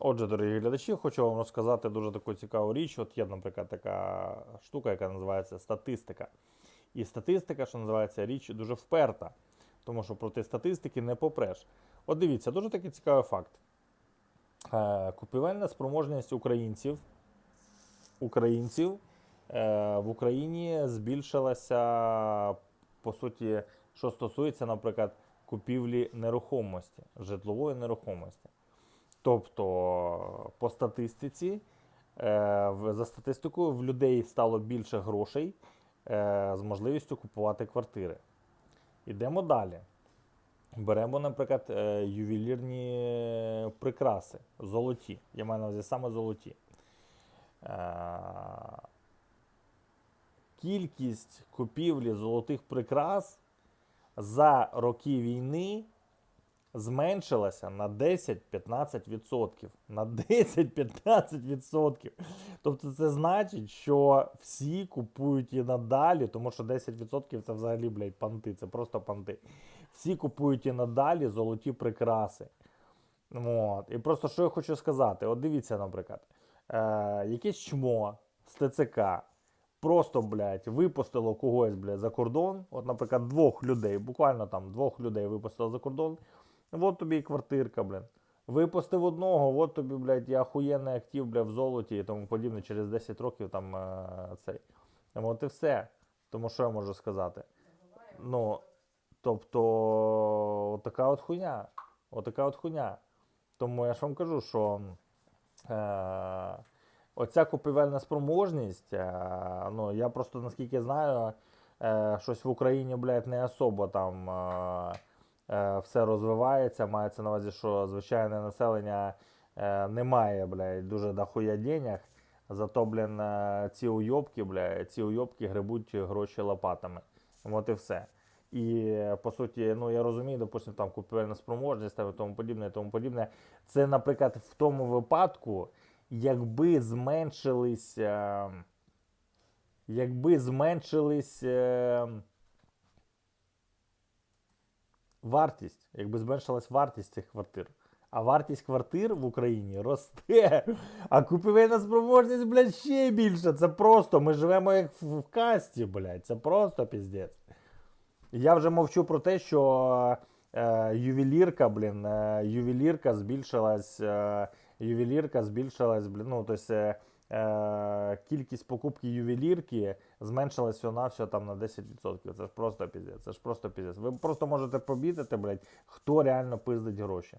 Отже, дорогі глядачі, хочу вам розказати дуже таку цікаву річ. От є, наприклад, така штука, яка називається статистика. І статистика, що називається річ, дуже вперта, тому що проти статистики не попреш. От дивіться, дуже такий цікавий факт. Е, Купівельна спроможність українців, українців е, в Україні збільшилася, по суті, що стосується, наприклад, купівлі нерухомості, житлової нерухомості. Тобто, по статистиці, е, за статистикою, в людей стало більше грошей е, з можливістю купувати квартири. Ідемо далі. Беремо, наприклад, е, ювелірні прикраси, золоті. Я маю на увазі саме золоті. Кількість купівлі золотих прикрас за роки війни зменшилася на 10-15%. На 10-15%. Тобто це значить, що всі купують і надалі, тому що 10% це взагалі, блядь, панти, це просто панти. Всі купують і надалі золоті прикраси. От. І просто що я хочу сказати: от дивіться, наприклад, е, якесь чмо з ТЦК просто, блядь, випустило когось, блядь, за кордон. От, наприклад, двох людей, буквально там двох людей випустило за кордон. От тобі і квартирка, блядь. Випустив одного, от тобі, блядь, і ахуєнний актив, блядь, в золоті і тому подібне, через 10 років там е, цей. От і все. Тому що я можу сказати? Ну, тобто, от така от хуйня. От така от хуйня. Тому я ж вам кажу, що е, оця купівельна спроможність, е, ну, я просто наскільки знаю, е, щось в Україні, блядь, не особо там е, все розвивається. Мається на увазі, що звичайне населення е, не має, блядь, дуже дохуя денег. Зато, блін, е, ці уйобки, блядь, ці уйобки грибуть гроші лопатами. От і все. І е, по суті, ну я розумію, допустим, там купівельна спроможність та тому подібне, і тому подібне. Це, наприклад, в тому випадку, якби зменшились, е, якби зменшились е, вартість, якби зменшилась вартість цих квартир. А вартість квартир в Україні росте. А купівельна спроможність, блядь, ще більше. Це просто. Ми живемо як в, касті, блядь. Це просто піздець. Я вже мовчу про те, що е, ювелірка, блін, е, ювелірка збільшилась, е, ювелірка збільшилась, блін, ну, тобто, е, кількість покупки ювелірки зменшилась всього на все там на 10%. Це ж просто піздець. Це ж просто піздець. Ви просто можете побітити, блядь, хто реально пиздить гроші.